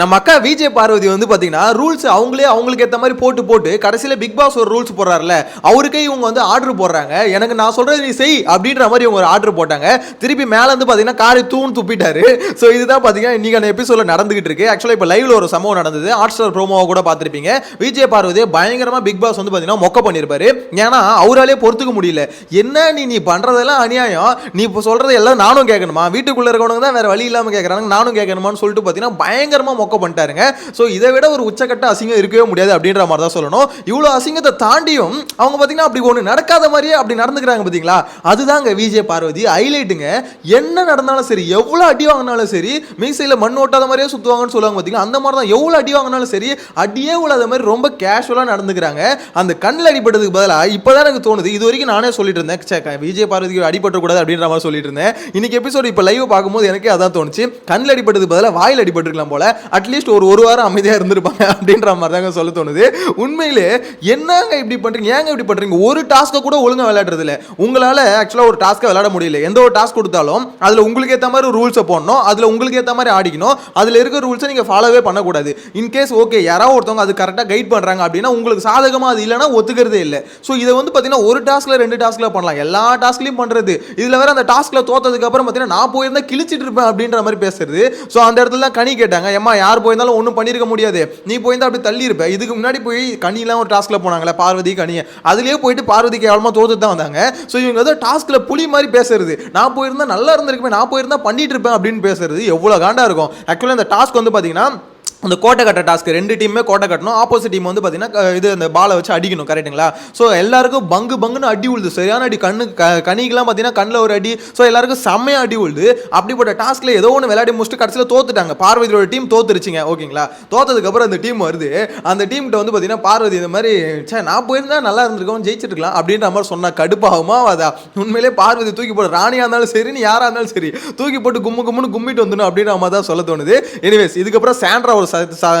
நம்ம அக்கா விஜய் பார்வதி வந்து பார்த்தீங்கன்னா ரூல்ஸ் அவங்களே அவங்களுக்கு ஏற்ற மாதிரி போட்டு போட்டு கடைசியில் பிக் பாஸ் ஒரு ரூல்ஸ் போடுறாருல அவருக்கே இவங்க வந்து ஆர்டர் போடுறாங்க. எனக்கு நான் சொல்கிறது நீ செய் அப்படின்ற மாதிரி இவங்க ஒரு ஆர்டர் போட்டாங்க. திருப்பி மேலே வந்து பார்த்தீங்கன்னா காரை தூண் துப்பிட்டாரு. ஸோ இதுதான் பாத்தீங்கன்னா அந்த எபிசோட்ல நடந்துகிட்டு இருக்கு. ஆக்சுவலாக இப்போ லைவ்ல ஒரு சம்பவம் நடந்தது. ஹாட் ஸ்டார் ப்ரோமோவை கூட பார்த்துருப்பீங்க. விஜய் பார்வதி பயங்கரமாக பிக் பாஸ் வந்து பார்த்தீங்கன்னா மொக்க பண்ணிருப்பாரு. ஏன்னா அவராலே பொறுத்துக்க முடியல. என்ன நீ நீ பண்ணுறதெல்லாம் அநியாயம். நீ இப்போ சொல்கிறது எல்லாம் நானும் கேட்கணுமா? வீட்டுக்குள்ளே இருக்கவங்க தான் வேறு வழி இல்லாமல் கேட்குறாங்க நானும் கேட்கணுமான்னு சொல்லிட்டு பார்த்தீங்கன்னா பயங்கரமாக பயங்கரமா மொக்க பண்ணிட்டாருங்க. ஸோ இதை விட ஒரு உச்சக்கட்ட அசிங்கம் இருக்கவே முடியாது அப்படின்ற மாதிரி தான் சொல்லணும். இவ்வளோ அசிங்கத்தை தாண்டியும் அவங்க பார்த்தீங்கன்னா அப்படி ஒன்று நடக்காத மாதிரியே அப்படி நடந்துக்கிறாங்க பார்த்தீங்களா அதுதாங்க விஜய் பார்வதி ஹைலைட்டுங்க. என்ன நடந்தாலும் சரி எவ்வளோ அடி வாங்கினாலும் சரி மீசையில் மண் ஓட்டாத மாதிரியே சுற்றுவாங்கன்னு சொல்லுவாங்க பார்த்தீங்களா அந்த மாதிரி தான் எவ்வளோ அடி வாங்கினாலும் சரி அடியே உள்ளாத மாதிரி ரொம்ப கேஷுவலாக நடந்துக்கிறாங்க. அந்த கண்ணில் அடிபட்டதுக்கு பதிலாக இப்போ தான் எனக்கு தோணுது இது வரைக்கும் நானே சொல்லிட்டு இருந்தேன் விஜய் பார்வதிக்கு அடிபட்டக்கூடாது அப்படின்ற மாதிரி சொல்லிட்டு இருந்தேன். இன்னைக்கு எபிசோடு இப்போ லைவ் பார்க்கும்போது எனக்கே அதான் தோணுச்சு. கண்ணில் அடிபட்டதுக்கு பதிலாக வாயில் அடிபட்டுருக்கலாம் போல. அட்லீஸ்ட் ஒரு ஒரு வாரம் அமைதியாக இருந்திருப்பாங்க அப்படின்ற மாதிரி தாங்க சொல்ல தோணுது. உண்மையிலே என்னங்க இப்படி பண்ணுறீங்க ஏங்க இப்படி பண்ணுறீங்க ஒரு டாஸ்க்கை கூட ஒழுங்காக விளையாடுறது உங்களால் ஆக்சுவலாக ஒரு டாஸ்க்கை விளையாட முடியல. எந்த ஒரு டாஸ்க் கொடுத்தாலும் அதில் உங்களுக்கு ஏற்ற மாதிரி ரூல்ஸை போடணும் அதில் உங்களுக்கு ஏற்ற மாதிரி ஆடிக்கணும் அதில் இருக்க ரூல்ஸை நீங்கள் ஃபாலோவே பண்ணக்கூடாது. இன்கேஸ் ஓகே யாராவது ஒருத்தவங்க அது கரெக்டாக கைட் பண்ணுறாங்க அப்படின்னா உங்களுக்கு சாதகமாக அது இல்லைன்னா ஒத்துக்கிறதே இல்லை. ஸோ இதை வந்து பார்த்தீங்கன்னா ஒரு டாஸ்க்கில் ரெண்டு டாஸ்க்கில் பண்ணலாம். எல்லா டாஸ்க்லையும் பண்ணுறது இதில் வேறு அந்த டாஸ்க்கில் தோத்ததுக்கப்புறம் பார்த்தீங்கன்னா நான் போயிருந்தால் கிழிச்சிட்டு இருப்பேன் அப்படின்ற மாதிரி பேசுறது. ஸோ அந்த இடத்துல தான் கனி கேட்டாங்க. அம்மா யார் போயிருந்தாலும் ஒன்றும் பண்ணியிருக்க முடியாது. நீ போயிருந்தா அப்படி தள்ளி இருப்ப. இதுக்கு முன்னாடி போய் கனிலாம் ஒரு டாஸ்க்கில் போனாங்களே பார்வதி கனியை. அதுலேயே போயிட்டு பார்வதி கேவலமா தோத்து தான் வந்தாங்க. ஸோ இவங்க ஏதோ டாஸ்க்கில் புலி மாதிரி பேசுறது. நான் போயிருந்தா நல்லா இருந்திருக்குமே நான் போயிருந்தா பண்ணிட்டு இருப்பேன் அப்படின்னு பேசுறது எவ்வளோ காண்டா இருக்கும். ஆக்சுவலாக இந்த டாஸ்க் வந்து பார்த்தீங்கன்னா அந்த கோட்டை கட்ட டாஸ்க் ரெண்டு டீமுமே கோட்டை கட்டணும். ஆப்போசிட் டீம் வந்து பார்த்தீங்கன்னா இது அந்த பாலை வச்சு அடிக்கணும் கரெக்ட்டுங்களா ஸோ எல்லாருக்கும் பங்கு பங்குன்னு அடி உழுது. சரியான அடி கண்ணு க பார்த்தீங்கன்னா கண்ணில் ஒரு அடி. ஸோ எல்லாருக்கும் செம்மையாக அடி உழுது. அப்படிப்பட்ட டாஸ்க்கில் ஏதோ ஒன்று விளையாடி முடிச்சுட்டு கடைசியில் தோத்துட்டாங்க. பார்வதியோட டீம் தோத்துருச்சுங்க ஓகேங்களா தோத்ததுக்கப்புறம் அந்த டீம் வருது. அந்த டீம்கிட்ட வந்து பார்த்தீங்கன்னா பார்வதி இந்த மாதிரி சே நான் போயிருந்தா நல்லா இருந்திருக்கோம் ஜெயிச்சிருக்கலாம் அப்படின்ற மாதிரி சொன்னால் கடுப்பாகுமா அதா உண்மையிலே பார்வதி தூக்கி போட்டு ராணியாக இருந்தாலும் சரி நீ யாராக இருந்தாலும் சரி தூக்கி போட்டு கும்மு கும்முன்னு கும்மிட்டு வந்துடும் அப்படின்ற மாதிரி தான் சொல்ல தோணுது. எனிவேஸ் இதுக்கப்புறம் சாண்ட்ரா ஒரு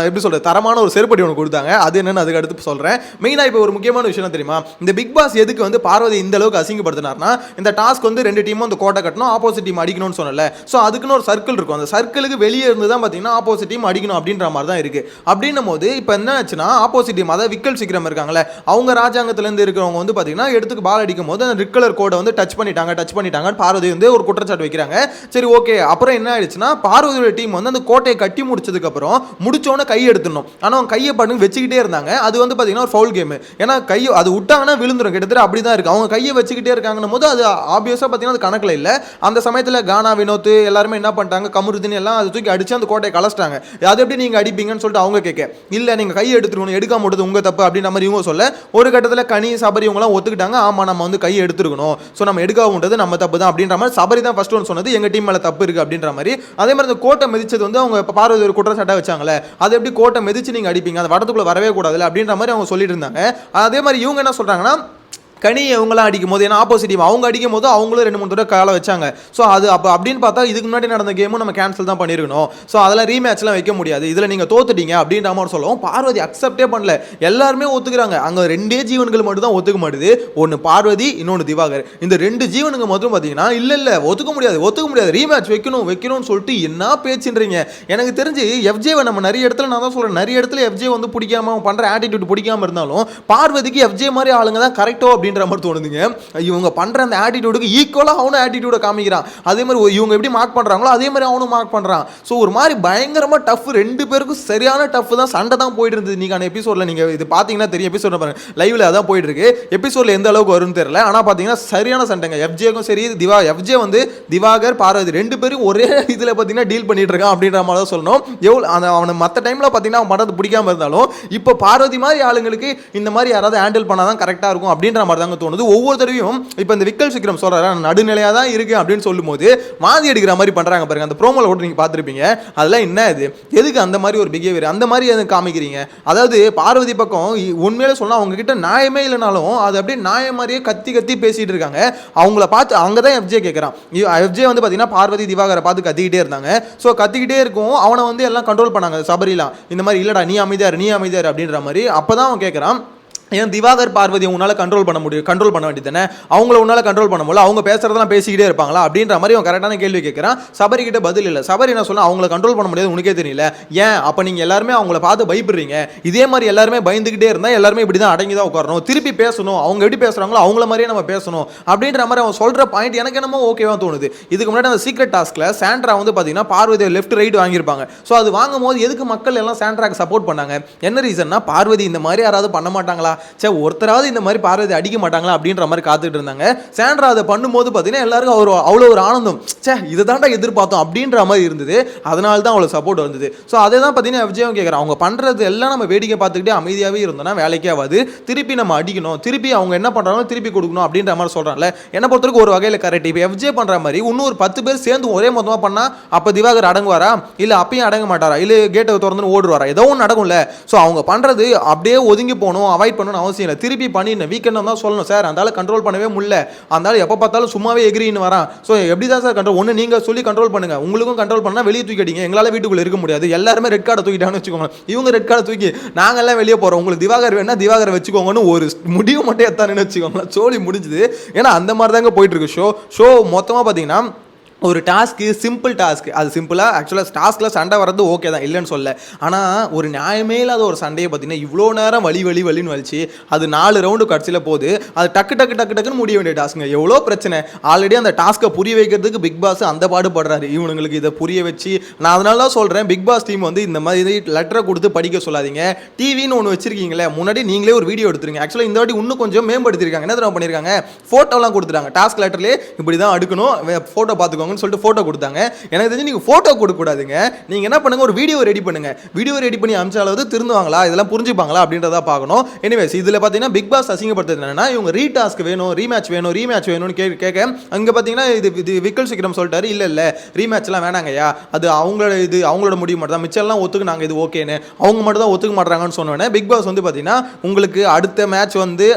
எப்படி சொல்கிறது தரமான ஒரு செருப்படி ஒன்று கொடுத்தாங்க. அது என்னன்னு அதுக்கு அடுத்து சொல்கிறேன் மெயினாக இப்போ ஒரு முக்கியமான விஷயம் தெரியுமா? இந்த பிக் பாஸ் எதுக்கு வந்து பார்வதி இந்த அளவுக்கு அசிங்கப்படுத்தினார்னா இந்த டாஸ்க் வந்து ரெண்டு டீமும் அந்த கோட்டை கட்டணும் ஆப்போசிட் டீம் அடிக்கணும்னு சொன்னல ஸோ அதுக்குன்னு ஒரு சர்க்கிள் இருக்கும். அந்த சர்க்கிளுக்கு வெளியே இருந்து தான் பார்த்தீங்கன்னா ஆப்போசிட் டீம் அடிக்கணும் அப்படின்ற மாதிரி தான் இருக்குது அப்படின்னும் போது இப்போ என்ன ஆச்சுன்னா ஆப்போசிட் டீம் அதாவது விக்கல் சீக்கிரம் இருக்காங்களே அவங்க ராஜாங்கத்துலேருந்து இருக்கிறவங்க வந்து பார்த்தீங்கன்னா எடுத்துக்கு பால் அடிக்கும் போது அந்த ரெட் கலர் கோடை வந்து டச் பண்ணிட்டாங்க டச் பண்ணிட்டாங்கன்னு பார்வதி வந்து ஒரு குற்றச்சாட்டு வைக்கிறாங்க. சரி ஓகே அப்புறம் என்ன ஆயிடுச்சுன்னா பார்வதியோட டீம் வந்து அந்த கோட்டையை கட்டி முடிச்சதுக்கு அப்புறம் முடிச்சோன்னே கை எடுத்துடணும். ஆனால் அவங்க கையை பண்ணி வச்சுக்கிட்டே இருந்தாங்க. அது வந்து பார்த்தீங்கன்னா ஒரு ஃபவுல் கேம் ஏன்னா கையை அது விட்டாங்கன்னா விழுந்துரும். கிட்டத்தட்ட அப்படி தான் இருக்குது அவங்க கையை வச்சுக்கிட்டே இருக்காங்கன்னும் போது அது ஆப்வியஸாக பார்த்தீங்கன்னா அது கணக்கில் இல்லை. அந்த சமயத்தில் கானா வினோத் எல்லாருமே என்ன பண்ணிட்டாங்க? கமருதின் எல்லாம் அதை தூக்கி அடித்து அந்த கோட்டையை கலச்சிட்டாங்க. அது எப்படி நீங்கள் அடிப்பீங்கன்னு சொல்லிட்டு அவங்க கேட்க. இல்லை நீங்கள் கையை எடுத்துருக்கணும். எடுக்காம விட்டது உங்கள் தப்பு அப்படின்ற மாதிரி இவங்க சொல்ல. ஒரு கட்டத்தில் கனி சபரி இவங்களாம் ஒத்துக்கிட்டாங்க. ஆமாம் நம்ம வந்து கையை எடுத்துருக்கணும். ஸோ நம்ம எடுக்காமட்டது நம்ம தப்பு தான் அப்படின்ற மாதிரி சபரி தான் ஃபர்ஸ்ட் ஒன்று சொன்னது. எங்கள் டீம் மேலே தப்பு இருக்குது அப்படின்ற மாதிரி. அதே மாதிரி அந்த கோட்டை மிதிச்சது வந்து அவங்க இப்போ பார்வதி ஒரு குற்றச்சாட்டாக வச்சாங்களே அது எப்படி கோட்டை மிதிச்சு நீங்கள் அடிப்பீங்க? அந்த வடத்துக்குள்ளே வரவே கூடாதுல்ல? அப்படின்ற மாதிரி அவங்க சொல்லிட்டு இருந்தாங்க. அதே மாதிரி இவங்க என்ன சொல்கிறாங்கன்னா கனி இவங்களாம் அடிக்கும் போது ஏன்னா ஆப்போசிட் டீம் அவங்க அடிக்கும் போது அவங்களும் ரெண்டு மூணு தடவை காலை வச்சாங்க. ஸோ அது அப்போ அப்படின்னு பார்த்தா இதுக்கு முன்னாடி நடந்த கேமும் நம்ம கேன்சல் தான் பண்ணியிருக்கணும் ஸோ அதெல்லாம் ரீமேட்ச்லாம் வைக்க முடியாது. இதில் நீங்கள் தோத்துட்டீங்க அப்படின்ற மாதிரி சொல்லவும். பார்வதி அக்செப்டே பண்ணல. எல்லாருமே ஒத்துக்கிறாங்க. அங்கே ரெண்டே ஜீவன்கள் மட்டும் தான் ஒத்துக்க மாட்டுது. ஒன்று பார்வதி இன்னொன்று திவாகர். இந்த ரெண்டு ஜீவனுக்கு மட்டும் பார்த்தீங்கன்னா இல்லை இல்லை ஒத்துக்க முடியாது ஒத்துக்க முடியாது. ரீமேட்ச் வைக்கணும் வைக்கணும்னு சொல்லிட்டு என்ன பேச்சுன்றீங்க? எனக்கு தெரிஞ்சு எஃப்ஜேவை நம்ம நிறைய இடத்துல நான் தான் சொல்கிறேன் நிறைய இடத்துல எஃப்ஜே வந்து பிடிக்காம பண்ணுற ஆட்டிடியூட் பிடிக்காம இருந்தாலும் பார்வதிக்கு எஃப்ஜே மாதிரி ஆளுங்க தான் கரெக்டோ அப்படின்னு அப்படின்ற மாதிரி தோணுதுங்க. இவங்க பண்ணுற அந்த ஆட்டிடியூடுக்கு ஈக்குவலாக அவனும் ஆட்டிடியூடை காமிக்கிறான். அதே மாதிரி இவங்க எப்படி மார்க் பண்ணுறாங்களோ அதே மாதிரி அவனும் மார்க் பண்ணுறான் ஸோ ஒரு மாதிரி பயங்கரமாக டஃப் ரெண்டு பேருக்கும் சரியான டஃப் தான் சண்டை தான் போயிட்டு இருந்தது. நீங்க எபிசோடில் நீங்கள் இது பார்த்தீங்கன்னா தெரியும். எபிசோட பாருங்க. லைவ்ல அதான் போயிட்டு இருக்கு. எபிசோடில் எந்த அளவுக்கு வரும்னு தெரியல. ஆனால் பார்த்தீங்கன்னா சரியான சண்டைங்க. எஃப்ஜேக்கும் சரி திவா எஃப்ஜே வந்து திவாகர் பார்வதி ரெண்டு பேரும் ஒரே இதில் பார்த்தீங்கன்னா டீல் பண்ணிட்டு இருக்கான் அப்படின்ற மாதிரி தான் சொல்லணும். எவ்வளோ அந்த அவனை மற்ற டைமில் பார்த்தீங்கன்னா அவன் பண்ணுறது பிடிக்காம இருந்தாலும் இப்போ பார்வதி மாதிரி ஆளுங்களுக்கு இந்த மாதிரி யாராவது ஹேண்டில் பண்ணாதான் கரெக்டாக இருக்கும் அப்படின்ற மாதிரி தாங்க தோணுது. ஒவ்வொரு தடவையும் இப்போ இந்த விக்கல் சிக்கிரம் சொல்கிறாரு நடுநிலையாக தான் இருக்குது அப்படின்னு சொல்லும்போது வாந்தி எடுக்கிற மாதிரி பண்ணுறாங்க பாருங்க. அந்த ப்ரோமோவில் கூட நீங்கள் பார்த்துருப்பீங்க. அதெல்லாம் என்ன இது? எதுக்கு அந்த மாதிரி ஒரு பிஹேவியர் அந்த மாதிரி எதுவும் காமிக்கிறீங்க? அதாவது பார்வதி பக்கம் இ- உண்மையிலே அவங்கக்கிட்ட நியாயமே இல்லைனாலும் அது அப்படியே நியாயம் மாதிரியே கத்தி கத்தி பேசிகிட்டு இருக்காங்க. அவங்கள பார்த்து அங்கே தான் எஃப்ஜே கேட்குறான் எஃப்ஜே வந்து பார்த்தீங்கன்னா பார்வதி திவாகரை பார்த்து கத்திக்கிட்டே இருந்தாங்க. ஸோ கத்திக்கிட்டே இருக்கும். அவனை வந்து எல்லாம் கண்ட்ரோல் பண்ணாங்க. சபரிலாம் இந்த மாதிரி இல்லைடா நீ அமைதியார் நீ அமைதியார் அப்படின்ற மாதிரி அப்போ தான் அவன் கேட்குறான் ஏன் திவாகர் பார்வதி உன்னால் கண்ட்ரோல் பண்ண முடியும் கண்ட்ரோல் பண்ண வேண்டியது தானே அவங்கள உன்னால் கண்ட்ரோல் பண்ண முடியல அவங்க பேசுறதெல்லாம் பேசிக்கிட்டே இருப்பாங்களா? அப்படின்ற மாதிரி அவன் கரெக்டான கேள்வி கேட்குறான் சபரி கிட்ட பதில் இல்லை. சபரி என்ன சொல்ல அவங்கள கண்ட்ரோல் பண்ண முடியாது உனக்கே தெரியல. ஏன்? அப்போ நீங்கள் எல்லாருமே அவங்கள பார்த்து பயப்படுறீங்க. இதே மாதிரி எல்லாருமே பயந்துக்கிட்டே இருந்தால் எல்லாருமே இப்படி தான் அடங்கி தான் உட்காரணும். திருப்பி பேசணும். அவங்க எப்படி பேசுகிறாங்களோ அவங்கள மாதிரியே நம்ம பேசணும். அப்படின்ற மாதிரி அவன் சொல்கிற பாயிண்ட் எனக்கு என்னமோ ஓகேவா தோணுது. இதுக்கு முன்னாடி அந்த சீக்ரெட் டாஸ்க்கில் சாண்ட்ரா வந்து பார்த்தீங்கன்னா பார்வதி லெஃப்ட் ரைட் வாங்கியிருப்பாங்க. ஸோ அது வாங்கும் போது எதுக்கு மக்கள் எல்லாம் சாண்ட்ராக்கு சப்போர்ட் பண்ணாங்க? என்ன ரீசன்னா பார்வதி இந்த மாதிரி யாராவது பண்ண மாட்டாங்களா? சே ஒருத்தராவது இந்த மாதிரி பார்வதி அடிக்க மாட்டாங்களா அப்படின்ற மாதிரி காத்துட்டு இருந்தாங்க. சாண்ட்ரா அதை பண்ணும்போது பார்த்தீங்கன்னா எல்லாருக்கும் அவர் அவ்வளோ ஒரு ஆனந்தம். சே இதை தாண்டா எதிர்பார்த்தோம் அப்படின்ற மாதிரி இருந்தது. அதனால தான் அவ்வளோ சப்போர்ட் வந்தது. ஸோ அதை தான் பார்த்தீங்கன்னா விஜயம் கேட்குறேன் அவங்க பண்ணுறது எல்லாம் நம்ம வேடிக்கை பார்த்துக்கிட்டே அமைதியாகவே இருந்தோம்னா வேலைக்கே ஆகாது. திருப்பி நம்ம அடிக்கணும். திருப்பி அவங்க என்ன பண்ணுறாங்களோ திருப்பி கொடுக்கணும் அப்படின்ற மாதிரி சொல்கிறாங்கல்ல என்னை பொறுத்தவரைக்கும் ஒரு வகையில் கரெக்ட் இப்போ எஃப்ஜே பண்ணுற மாதிரி இன்னும் ஒரு பத்து பேர் சேர்ந்து ஒரே மொத்தமாக பண்ணால் அப்போ திவாகர் அடங்குவாரா? இல்லை அப்பயும் அடங்க மாட்டாரா? இல்லை கேட்டை திறந்து ஓடுவாரா? ஏதோ ஒன்று நடக்கும்ல. ஸோ அவங்க பண்ணுறது அப்படியே ஒதுங்கி போகணும் அவாய்ட் பண்ணணும்னு அவசியம் இல்லை. திருப்பி பண்ணிடணும். வீக்கெண்ட் தான் சொல்லணும். சார் அந்தால கண்ட்ரோல் பண்ணவே முடியல. அந்த எப்போ பார்த்தாலும் சும்மாவே எகிரின்னு வரான். ஸோ எப்படி தான் சார் கண்ட்ரோல் ஒன்று நீங்கள் சொல்லி கண்ட்ரோல் பண்ணுங்க. உங்களுக்கும் கண்ட்ரோல் பண்ணால் வெளியே தூக்கிட்டீங்க எங்களால் வீட்டுக்குள்ளே இருக்க முடியாது. எல்லாருமே ரெட் கார்டை தூக்கிட்டான்னு வச்சுக்கோங்க இவங்க ரெட் கார்டை தூக்கி நாங்கள்லாம் வெளியே போகிறோம் உங்களுக்கு திவாகர் வேணா திவாகர் வச்சுக்கோங்கன்னு ஒரு முடிவு மட்டும் எத்தானுன்னு வச்சுக்கோங்களேன். சோழி முடிஞ்சுது. ஏன்னா அந்த மாதிரி தாங்க போயிட்டு இருக்கு. ஷோ ஷோ மொத்தமாக பார்த்தீங்கன்னா ஒரு டாஸ்க்கு சிம்பிள் டாஸ்க்கு அது சிம்பிளாக ஆக்சுவலாக டாஸ்கில் சண்டை வர்றது ஓகே தான் இல்லைன்னு சொல்ல. ஆனால் ஒரு நியாயமே இல்லாத ஒரு சண்டையை பார்த்தீங்கன்னா இவ்வளோ நேரம் வழி வலி வலின்னு வலிச்சு அது நாலு ரவுண்டு கடைசியில் போகுது. அது டக்கு டக்கு டக்கு டக்குன்னு முடிய வேண்டிய டாஸ்க்குங்க எவ்வளோ பிரச்சனை. ஆல்ரெடி அந்த டாஸ்க்கை புரிய வைக்கிறதுக்கு பிக் பாஸ் அந்த பாடுபடுறாரு இவனுங்களுக்கு இதை புரிய வச்சு நான் அதனால தான் சொல்கிறேன் பிக் பாஸ் டீம் வந்து இந்த மாதிரி லெட்டரை கொடுத்து படிக்க சொல்லாதீங்க. டிவின்னு ஒன்று வச்சிருக்கீங்களே முன்னாடி நீங்களே ஒரு வீடியோ எடுத்துருங்க. ஆக்சுவலாக இந்த வாட்டி இன்னும் கொஞ்சம் மேம்படுத்திருக்காங்க. என்ன தெரியுமா பண்ணியிருக்காங்க ஃபோட்டோலாம் கொடுத்துருக்காங்க டாஸ்க் லெட்டர்லேயே இப்படி தான் அடுக்கணும். ஃபோட்டோ பார்த்துக்கோங்க பார்த்துக்கோங்கன்னு சொல்லிட்டு ஃபோட்டோ கொடுத்தாங்க. எனக்கு தெரிஞ்சு நீங்கள் ஃபோட்டோ கொடுக்கக்கூடாதுங்க. நீங்கள் என்ன பண்ணுங்க ஒரு வீடியோ ரெடி பண்ணுங்க. வீடியோ ரெடி பண்ணி அமிச்சாலாவது திருந்துவாங்களா? இதெல்லாம் புரிஞ்சுப்பாங்களா? அப்படின்றத பார்க்கணும். எனிவேஸ் இதில் பார்த்தீங்கன்னா பிக் பாஸ் அசிங்கப்படுத்துறது என்னன்னா இவங்க ரீடாஸ்க் வேணும் ரீமேட்ச் வேணும் ரீமேட்ச் வேணும்னு கே கேட்க அங்கே பார்த்தீங்கன்னா இது இது விக்கல் சீக்கிரம் சொல்லிட்டாரு. இல்லை இல்லை ரீமேட்ச்லாம் வேணாங்கய்யா. அது அவங்களோட இது அவங்களோட முடிவு மட்டும் தான் மிச்சம்லாம் ஒத்துக்குனாங்க இது ஓகேன்னு அவங்க மட்டும் தான் ஒத்துக்க மாட்டாங்கன்னு சொன்னோன்னே பிக் பாஸ் வந்து பார்த்தீங்கன்னா உங்களுக்கு அடுத்த மேட்ச் வந்து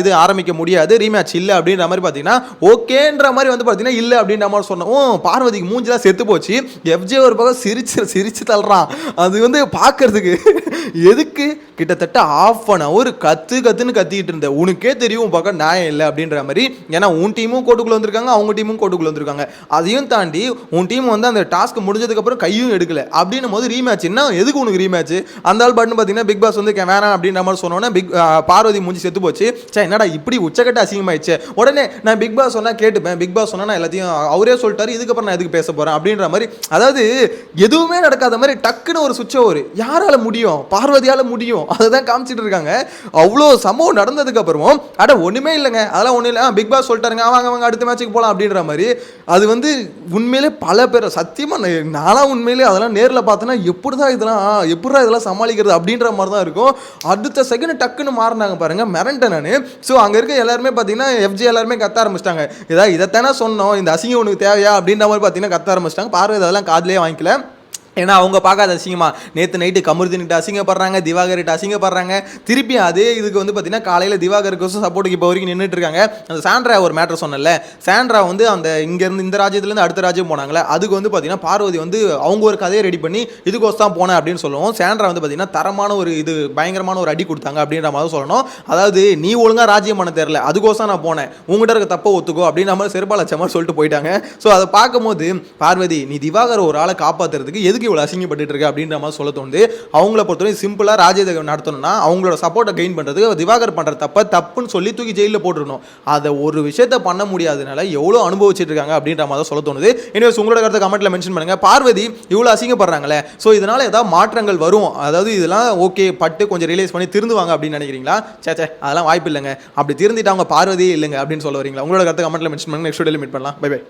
இது ஆரம்பிக்க முடியாது ரீமேட்ச் இல்லை அப்படின்ற மாதிரி பார்த்தீங்கன்னா ஓகேன்ற மாதிரி வந்து பார்த்தீங்கன்னா இல்லை அப்படின்ற மாதிரி சொன்னோம். பார்வதிக்கு மூஞ்சிலாம் செத்து போச்சு. எஃப்ஜே ஒரு பக்கம் சிரிச்சு சிரிச்சு தள்ளுறான். அது வந்து பார்க்கறதுக்கு எதுக்கு? கிட்டத்தட்ட ஆஃப் அன் அவர் கத்து கத்துன்னு கத்திக்கிட்டு இருந்தேன். உனக்கே தெரியும் உன் பக்கம் நியாயம் இல்லை அப்படின்ற மாதிரி. ஏன்னா உன் டீமும் கோட்டுக்குள்ளே வந்திருக்காங்க அவங்க டீமும் கோட்டுக்குள்ளே வந்திருக்காங்க. அதையும் தாண்டி உன் டீம் வந்து அந்த டாஸ்க் முடிஞ்சதுக்கப்புறம் கையும் எடுக்கல. அப்படின்னும் போது ரீமேட்ச் என்ன எதுக்கு உனக்கு ரீமேட்ச் அந்த ஆள் பாட்டுன்னு பார்த்தீங்கன்னா பிக் பாஸ் வந்து வேணாம் அப்படின்ற மாதிரி சொன்னோன்னே பிக் பார்வதி மூஞ்சி செத்து போச்சு. சே என்னடா இப்படி உச்சக்கட்ட அசிங்கமாயிடுச்சு? உடனே நான் பிக் பாஸ் சொன்னால் கேட்டுப்பேன். பிக் பாஸ் சொன்னால் நான் எல்லாத்தையும் அவரே சொல்லிட்டாரு இதுக்கப்புறம் நான் எதுக்கு பேச போகிறேன் அப்படின்ற மாதிரி. அதாவது எதுவுமே நடக்காத மாதிரி டக்குன்னு ஒரு சுவிட்ச் ஒரு யாரால முடியும்? பார்வதியால் முடியும். அதை தான் காமிச்சிட்டு இருக்காங்க அவ்வளோ சம்பவம் நடந்ததுக்கு அப்புறமும் அட ஒன்றுமே இல்லைங்க. அதெல்லாம் ஒன்றும் இல்லை. பிக் பாஸ் சொல்லிட்டாருங்க. அவங்க அவங்க அடுத்த மேட்ச்சுக்கு போகலாம் அப்படின்ற மாதிரி. அது வந்து உண்மையிலே பல பேர் சத்தியமாக நானாக உண்மையிலே அதெல்லாம் நேரில் பார்த்தேன்னா எப்படி தான் இதெல்லாம் எப்படிடா இதெல்லாம் சமாளிக்கிறது அப்படின்ற மாதிரி தான் இருக்கும். அடுத்த செகண்ட் டக்குன்னு மாறினாங்க பாருங்க மிரண்டேன் நான். ஸோ அங்கே இருக்க எல்லாருமே பார்த்தீங்கன்னா எஃப்ஜி எல்லாருமே கத்த ஆரம்பிச்சிட்டாங்க. இதான் இதைத்தானே சொன்னோம். இந்த அசிங்கம் உனக்கு தேவையா அப்படின்ற மாதிரி பார்த்தீங்கன்னா கத்த ஆரம்பிச்சிட்டாங்க. பார்வை அதெல்லாம் காதுலயே வாங்கிக்கல. ஏன்னா அவங்க பார்க்காத அசிங்கமா. நேற்று நைட்டு கமருதின்கிட்ட அசிங்கப்படுறாங்க திவாகர்கிட்ட அசிங்கப்படுறாங்க. திருப்பி அதே இதுக்கு வந்து பார்த்தீங்கன்னா காலையில் திவாகருக்கோசம் சப்போர்ட்டுக்கு இப்போ வரைக்கும் நின்றுட்டு இருக்காங்க. அந்த சாண்ட்ரா ஒரு மேட்டர் சொன்னல சாண்ட்ரா வந்து அந்த இங்கேருந்து இந்த ராஜ்யத்துலேருந்து அடுத்த ராஜ்யம் போனாங்களே அதுக்கு வந்து பார்த்தீங்கன்னா பார்வதி வந்து அவங்க ஒரு கதையை ரெடி பண்ணி இதுக்கோசம் தான் போனேன் அப்படின்னு சொல்லுவோம். சாண்ட்ரா வந்து பார்த்தீங்கன்னா தரமான ஒரு இது பயங்கரமான ஒரு அடி கொடுத்தாங்க அப்படின்ற மாதிரி சொல்லணும். அதாவது நீ ஒழுங்காக ராஜ்யம் பண்ண தெரில அதுக்கோசம் நான் போனேன். உங்ககிட்ட இருக்க தப்பை ஒத்துக்கோ அப்படின்ற மாதிரி செருப்பால் சொல்லிட்டு போயிட்டாங்க. ஸோ அதை பார்க்கும்போது பார்வதி நீ திவாகர் ஒரு ஆளை காப்பாற்றுறதுக்கு எதுக்கு இவ்வளோ அசிங்கப்பட்டு இருக்கு அப்படின்ற மாதிரி சொல்ல தோணுது. அவங்கள பொறுத்தவரைக்கும் சிம்பிளாக ராஜ்யத்தை நடத்தணும்னா அவங்களோட சப்போர்ட்டை கெயின் பண்ணுறதுக்கு திவாகர் பண்ணுற தப்பை தப்புன்னு சொல்லி தூக்கி ஜெயிலில் போட்டுருணும் அதை ஒரு விஷயத்த பண்ண முடியாதனால எவ்வளோ அனுபவிச்சுட்டு இருக்காங்க அப்படின்ற மாதிரி தான் சொல்ல தோணுது. எனிவேஸ் உங்களோட கருத்தை கமெண்ட்டில் மென்ஷன் பண்ணுங்க. பார்வதி இவ்வளோ அசிங்கப்படுறாங்களே. ஸோ இதனால ஏதாவது மாற்றங்கள் வரும்? அதாவது இதெல்லாம் ஓகே பட்டு கொஞ்சம் ரியலைஸ் பண்ணி திருந்துவாங்க அப்படின்னு நினைக்கிறீங்களா? சே சே அதெல்லாம் வாய்ப்பு இல்லைங்க. அப்படி திருந்திட்டு அவங்க பார்வதியே இல்லைங்க அப்படின்னு சொல்ல வரீங்களா? உங்களோட கருத்தை கமெண்ட்ல மென்ஷன் பண்ணுங்க. நெக்ஸ்ட் வீடியோவில் மீட் பண்ணலாம். By by